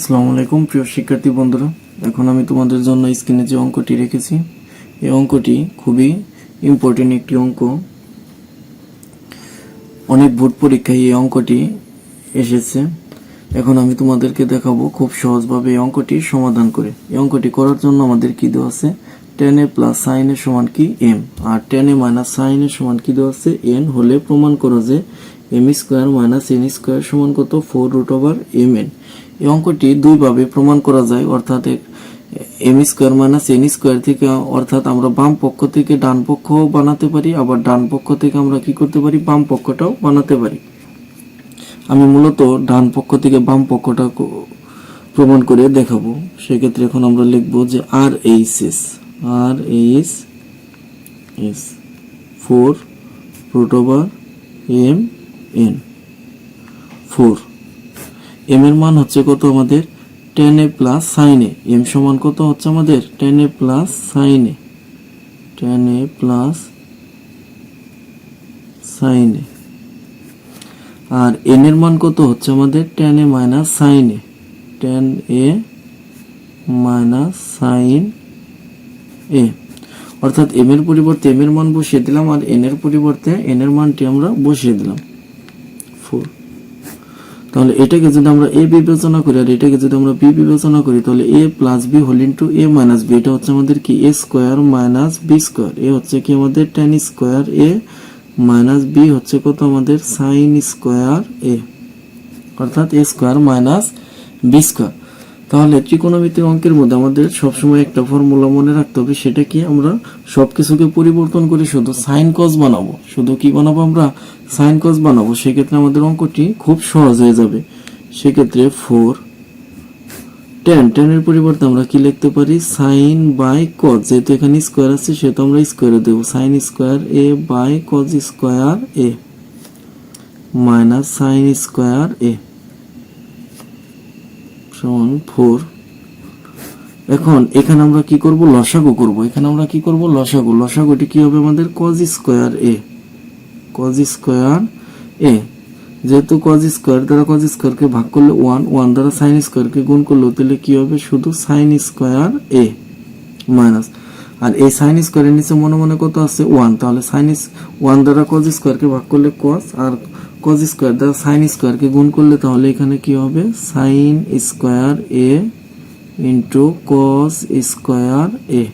আসসালামু আলাইকুম, প্রিয় শিক্ষার্থী বন্ধুরা। এখন আমি তোমাদের জন্য স্ক্রিনে যে অঙ্কটি রেখেছি, এই অঙ্কটি খুবই ইম্পর্টেন্ট একটি অঙ্ক। অনেক বোর্ড পরীক্ষায় এই অঙ্কটি এসেছে। এখন আমি তোমাদেরকে দেখাবো খুব সহজভাবে এই অঙ্কটি সমাধান করে। এই অঙ্কটি করার জন্য আমাদের কি দেওয়া আছে? টেন এ প্লাস সাইন এর সমান কি এম আর টেন এ মাইনাস সাইন এর সমান কি দেওয়া আছে? এন হলে প্রমাণ করো যে M square minus N square সমান কত? Four root over M N এই অঙ্কটি দুইভাবে প্রমাণ করা যায়, অর্থাৎ M square minus N square থেকে, অর্থাৎ আমরা বাম পক্ষ থেকে ডান পক্ষ বানাতে পারি, আবার ডান পক্ষ থেকে আমরা কি করতে পারি? বাম পক্ষটাও বানাতে পারি। আমি মূলত ডান পক্ষ থেকে বাম পক্ষটা প্রমাণ করে দেখাবো। সেক্ষেত্রে এখন আমরা লিখব যে R H S R H S four root M N. Four. M এর মান হচ্ছে কত আমাদের? Tan A plus sine A. M সমান কত হচ্ছে আমাদের? Tan A plus sine A. Tan A plus sine A. R N এর মান কত হচ্ছে আমাদের? Tan A minus sine A. Tan A minus sine A. অর্থাৎ এম এর পরিবর্তে এম এর মান বসিয়ে দিলাম আর এন এর পরিবর্তে এন এর মানটি আমরা বসিয়ে দিলাম। তাহলে এটাকে যদি আমরা এ বিবেচনা করি আর এটাকে যদি আমরা বি বিবেচনা করি, তাহলে A plus B whole into A minus B এটা হচ্ছে আমাদের কি? A square minus B square A হচ্ছে কি আমাদের tan square A minus B হচ্ছে কত আমাদের? সাইন স্কোয়ার এ অর্থাৎ A square minus B square তাহলে ত্রিকোণমিতিক অঙ্কের মধ্যে আমাদের সবসময় একটা ফর্মুলা মনে রাখতে হবে, সেটা কি? আমরা সবকিছুকে পরিবর্তন করে শুধু সাইন কস বানাবো। শুধু কি বানাবো আমরা? সাইন কস বানাবো, সেক্ষেত্রে আমাদের অঙ্কটি খুব সহজ হয়ে যাবে। সেক্ষেত্রে ফোর টেন টেনের পরিবর্তে আমরা কি লিখতে পারি? সাইন বাই কজ যেহেতু এখানে স্কোয়ার আছে, সেহেতু আমরা স্কোয়ারে দেবো। Sine square A by cos square A minus sine square A সমান ফোর এখন এখানে আমরা কি করব? লসাগু করব। এখানে আমরা কি করব? লসাগু। লসাগুটি কি হবে আমাদের? Cos square A. Cos square A যেহেতু কজ স্কোয়ার দ্বারা কজ স্কোয়ারকে ভাগ করলে ওয়ান ওয়ান দ্বারা সাইন স্কোয়ারকে গুণ করলে তাহলে কি হবে? শুধু সাইন স্কোয়ার এ মাইনাস আর এই সাইন স্কোয়ারের নিচে মনে মনে কত আছে? ওয়ান তাহলে সাইন ওয়ান দ্বারা কজ স্কোয়ারকে ভাগ করলে কস আর কজ স্কোয়ার দ্বারা সাইন স্কোয়ারকে গুণ করলে তাহলে এখানে কি হবে? Sine square A into cos square A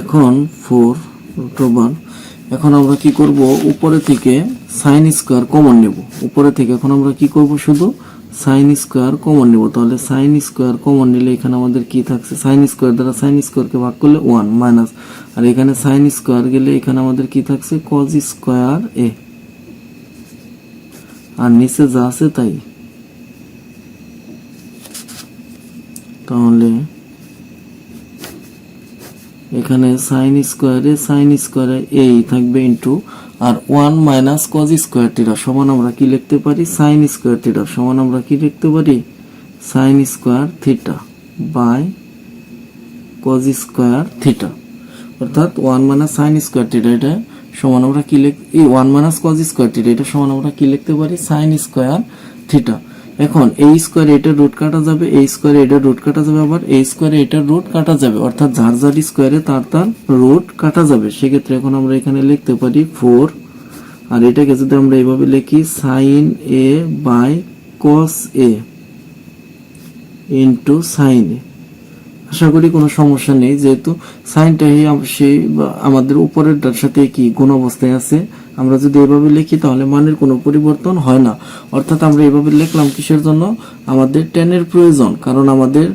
এখন ফোর রুট এখন আমরা কি করব? উপরে থেকে সাইন স্কোয়ার কমন নেব। উপরে থেকে এখন আমরা কি করব শুধু? সাইন স্কোয়ার কমন নেব। তাহলে সাইন স্কোয়ার কমন নিলে এখানে আমাদের কি থাকছে? সাইন স্কোয়ার দ্বারা সাইন স্কোয়ারকে ভাগ করলে ওয়ান মাইনাস আর এখানে সাইন স্কোয়ার গেলে এখানে আমাদের কি থাকছে? কজ স্কোয়ার এ আর নিচে যা আছে তাই। তাহলে এখানে সাইন স্কোয়ারে সাইন স্কোয়ারে এই থাকবে ইন্টু আর ওয়ান মাইনাস কজ স্কোয়ার টিরা সমান আমরা কি লিখতে পারি? সাইন স্কোয়ার টিরা সমান আমরা কি লিখতে পারি? Sine square theta by cos square theta অর্থাৎ one minus sine square theta এটা সমান আমরা কি লিখ এই one minus cos square theta এটা সমান আমরা কি লিখতে পারি? সাইন স্কোয়ার থিটা এখন এই স্কোয়ারে এটা রুট কাটা যাবে এই স্কোয়ারে এটা রুট কাটা যাবে, আবার এই স্কোয়ারে এটা রুট কাটা যাবে। অর্থাৎ যার যার স্কোয়ারে তার তার রুট কাটা যাবে। সেক্ষেত্রে এখন আমরা এখানে লিখতে পারি ফোর আর এটাকে যদি আমরা এইভাবে লিখি sine A by cos A into sine A আশা করি কোনো সমস্যা নেই, যেহেতু সাইনটা সেই আমাদের উপরের ডার সাথে কি গুণ অবস্থায় আছে, আমরা যদি এভাবে লিখি তাহলে মানের কোনো পরিবর্তন হয় না। অর্থাৎ আমরা এভাবে লিখলাম কিসের জন্য? আমাদের টেনের প্রয়োজন, কারণ আমাদের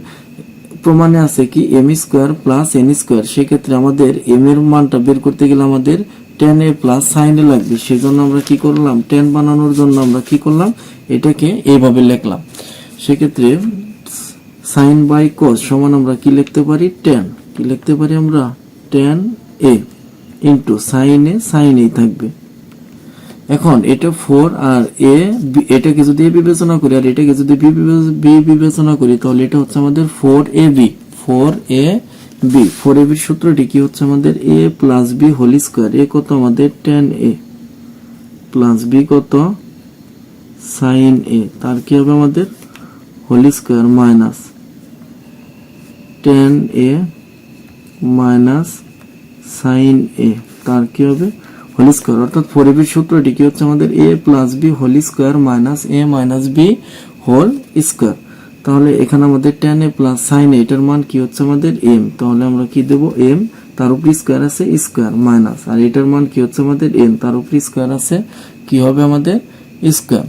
প্রমাণে আছে কি M square plus N square সেক্ষেত্রে আমাদের এম এর মানটা বের করতে গেলে আমাদের tan A plus sine A লাগবে। সেই জন্য আমরা কি করলাম? টেন বানানোর জন্য আমরা কি করলাম? এটাকে এইভাবে লিখলাম। সেক্ষেত্রে সাইন বাই কস সমান আমরা কি লিখতে পারি? টেন কি লিখতে পারি আমরা? Tan A into sine A sine A থাকবে। এখন এটা ফোর আর এ এটাকে যদি এ বিবেচনা করি আর এটাকে যদি বি বিবেচনা করি, তাহলে এটা হচ্ছে আমাদের four A B four A B four A বির সূত্রটি কি হচ্ছে আমাদের? A plus B whole square A কত আমাদের? টেন এ প্লাস বি কত? সাইন এ তার কি হবে আমাদের? Whole square minus tan A minus sine A তার কি হবে? হোল স্কোয়ার অর্থাৎ ফোরের সূত্রটি কি হচ্ছে আমাদের? A plus B whole square minus A minus B whole square তাহলে এখানে আমাদের টেন এ প্লাস সাইন এটার মান কি হচ্ছে আমাদের? এম তাহলে আমরা কি দেবো? এম তার উপর স্কোয়ার আছে স্কোয়ার মাইনাস আর এটার মান কি হচ্ছে আমাদের? এন তার উপর স্কোয়ার আছে কি হবে আমাদের? স্কোয়ার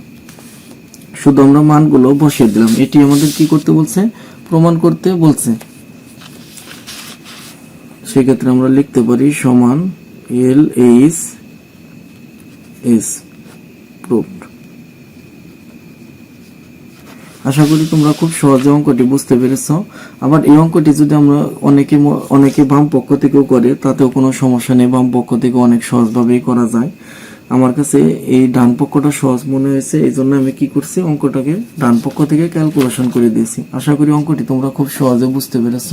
শুধু আমরা মানগুলো বসিয়ে দিলাম। এটি আমাদের কি করতে বলছে? প্রমাণ করতে বলছে। সেক্ষেত্রে আমরা লিখতে পারি সমান এল এইচ এস প্রুফড আশা করি তোমরা খুব সহজে অঙ্কটি বুঝতে পেরেছ। আবার এই অঙ্কটি যদি আমরা অনেকে অনেকে বাম পক্ষ থেকেও করে, তাতেও কোনো সমস্যা নেই। বাম পক্ষ থেকে অনেক সহজভাবেই করা যায়। আমার কাছে এই ডান পক্ষটা সহজ মনে হয়েছে এই জন্য আমি কি করছি? অঙ্কটাকে ডান পক্ষ থেকে ক্যালকুলেশন করে দিয়েছি। আশা করি অঙ্কটি তোমরা খুব সহজে বুঝতে পেরেছ।